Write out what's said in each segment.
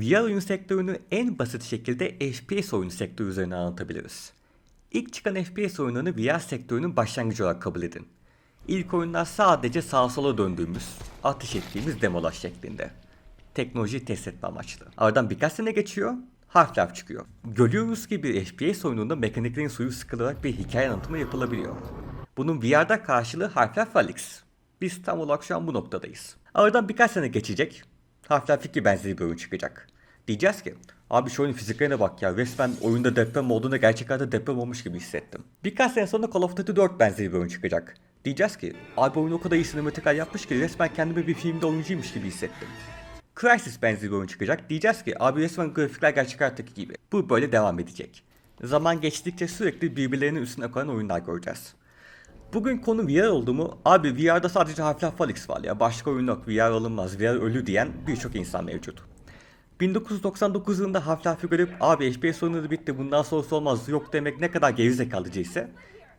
VR oyun sektörünü en basit şekilde FPS oyunu sektörü üzerine anlatabiliriz. İlk çıkan FPS oyunlarını VR sektörünün başlangıcı olarak kabul edin. İlk oyunlar sadece sağa sola döndüğümüz, atış ettiğimiz demolar şeklinde. Teknolojiyi test etme amaçlı. Aradan birkaç sene geçiyor, Half-Life çıkıyor. Görüyoruz ki bir FPS oyununda mekaniklerin suyu sıkılarak bir hikaye anlatımı yapılabiliyor. Bunun VR'da karşılığı Half-Life Alyx. Biz tam olarak şu an bu noktadayız. Aradan birkaç sene geçecek. Half-Life 2 benzeri bir oyun çıkacak. Diyeceğiz ki abi şu oyunun fiziklerine bak ya resmen oyunda deprem olduğunda gerçek hayatta deprem olmuş gibi hissettim. Birkaç sene sonra Call of Duty 4 benzeri bir oyun çıkacak. Diyeceğiz ki abi oyun o kadar iyi sinematikler yapmış ki resmen kendimi bir filmde oyuncuymuş gibi hissettim. Crysis benzeri bir oyun çıkacak. Diyeceğiz ki abi resmen grafikler gerçek hayattaki gibi. Bu böyle devam edecek. Zaman geçtikçe sürekli birbirlerinin üstüne koyan oyunlar göreceğiz. Bugün konu VR oldu mu? Abi VR'da sadece Half-Life Alyx var ya. Başka oyun yok. VR alınmaz. VR ölü diyen birçok insan mevcut. 1999 yılında Half-Life'ı görüp abi FPS oyunu bitti bundan sonrası olmaz yok demek ne kadar gerizekalıca ise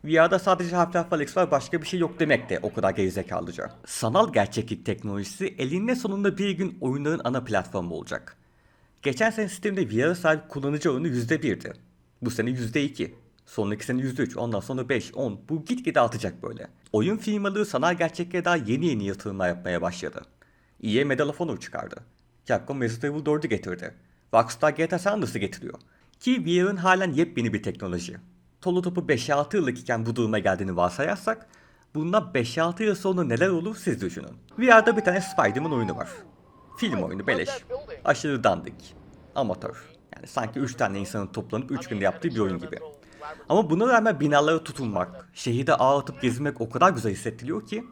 VR'da sadece Half-Life Alyx var başka bir şey yok demek de o kadar gerizekalıca. Sanal gerçeklik teknolojisi elinde sonunda bir gün oyunların ana platformu olacak. Geçen sene Steam'de VR'a sahip kullanıcı oranı %1'di. Bu sene %2. Sonraki sene %3, ondan sonra 5, 10. Bu gitgide artacak böyle. Oyun firmaları sanal gerçekliğe daha yeni yeni yatırımlar yapmaya başladı. EA Medal of Honor çıkardı. Capcom Resident Evil 4'ü getirdi. Rockstar GTA San Andreas'ı getiriyor. Ki VR'ın halen yepyeni bir teknoloji. Tolu topu 5-6 yıllık iken bu duruma geldiğini varsayarsak, bundan 5-6 yıl sonra neler olur siz düşünün. VR'da bir tane Spider-Man oyunu var. Film oyunu beleş. Aşırı dandik. Amatör. Yani sanki 3 tane insanın toplanıp 3 günde yaptığı bir oyun gibi. Ama buna rağmen binalara tutunmak, şehirde ağ atıp gezmek o kadar güzel hissettiriyor ki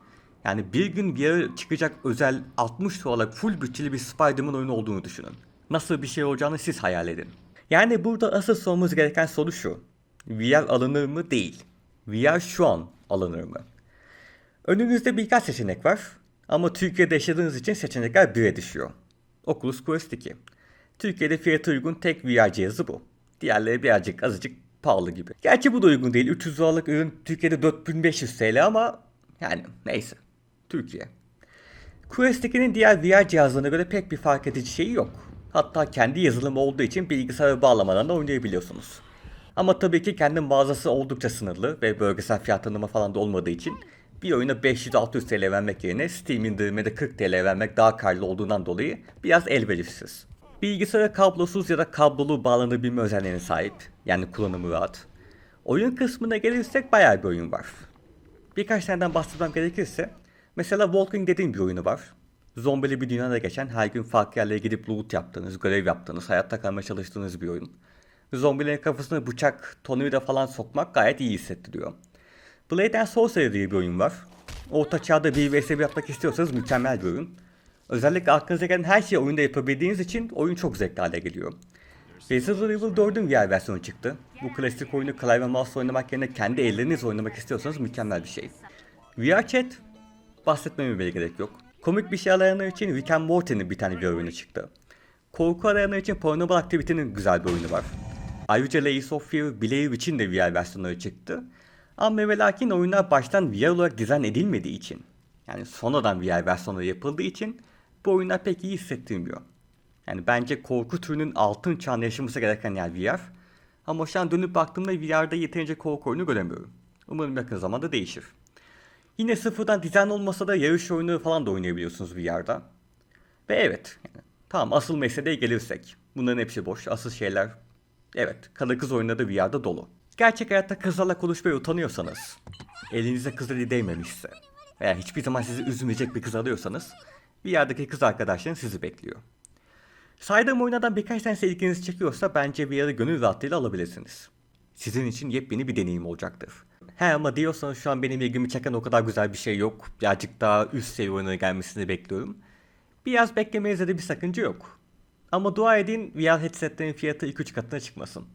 yani bir gün bir yere çıkacak özel 60 dolarlık full bütçeli bir Spider-Man oyunu olduğunu düşünün. Nasıl bir şey olacağını siz hayal edin. Yani burada asıl sormamız gereken soru şu. VR alınır mı? Değil. VR şu an alınır mı? Önünüzde birkaç seçenek var. Ama Türkiye'de yaşadığınız için seçenekler bire düşüyor. Oculus Quest 2. Türkiye'de fiyatı uygun tek VR cihazı bu. Diğerleri birazcık azıcık pahalı gibi. Gerçi bu da uygun değil. 300 dolarlık ürün Türkiye'de 4500 TL ama yani neyse. Türkiye. Quest 2'nin diğer VR cihazlarına göre pek bir fark edici şeyi yok. Hatta kendi yazılımı olduğu için bilgisayara bağlamadan da oynayabiliyorsunuz. Ama tabii ki kendi mağazası oldukça sınırlı ve bölgesel fiyat tanımı falan da olmadığı için bir oyuna 500-600 TL vermek yerine Steam indiriminde 40 TL vermek daha karlı olduğundan dolayı biraz elverişsiz. Bilgisayara kablosuz ya da kablolu bağlanabilme özelliğine sahip. Yani kullanımı rahat. Oyun kısmına gelirsek bayağı bir oyun var. Birkaç taneden bahsetmem gerekirse mesela Walking Dead'in bir oyunu var. Zombili bir dünyada geçen her gün farklı yerlere gidip loot yaptığınız, görev yaptığınız, hayatta kalmaya çalıştığınız bir oyun. Zombilerin kafasına bıçak, tornavida falan sokmak gayet iyi hissettiriyor. Blade and Sorcery diye bir oyun var. Orta çağda bir vs yapmak istiyorsanız mükemmel bir oyun. Özellikle aklınıza gelen her şeyi oyunda yapabildiğiniz için oyun çok zevkli hale geliyor. Resident Evil 4'ün VR versiyonu çıktı. Bu klasik oyunu klavye mouse oynamak yerine kendi ellerinizle oynamak istiyorsanız mükemmel bir şey. VR Chat bahsetmeme bile gerek yok. Komik bir şey arayanlar için Rick and Morty'nin bir tane VR oyunu çıktı. Korku arayanlar için Paranormal Activity'nin güzel bir oyunu var. Ayrıca Layers of Fear, Blair için de VR versiyonları çıktı. Ama ve lakin oyunlar baştan VR olarak dizayn edilmediği için, yani sonradan VR versiyonları yapıldığı için bu oyunlar pek iyi hissettirmiyor. Yani bence korku türünün altın çağında yaşaması gereken yer VR. Ama şu an dönüp baktığımda VR'da yeterince korku oyunu göremiyorum. Umarım yakın zamanda değişir. Yine sıfırdan dizayn olmasa da yarış oyunu falan da oynayabiliyorsunuz VR'da. Ve evet, yani, tamam asıl meseleye gelirsek. Bunların hepsi boş. Asıl şeyler, evet, karı kız oyunları da VR'da dolu. Gerçek hayatta kızlarla konuşmaya utanıyorsanız, elinize kız eli değmemişse veya hiçbir zaman sizi üzmeyecek bir kız arıyorsanız, VR'daki kız arkadaşlarınız sizi bekliyor. Saydığım oyunlardan birkaç tanesi ilginizi çekiyorsa bence VR'ı gönül rahatlığıyla alabilirsiniz. Sizin için yepyeni bir deneyim olacaktır. He ama diyorsanız şu an benim ilgimi çeken o kadar güzel bir şey yok. Birazcık daha üst seviye oyunlara gelmesini bekliyorum. Biraz beklemenize de bir sakınca yok. Ama dua edin VR headsetlerin fiyatı 2-3 katına çıkmasın.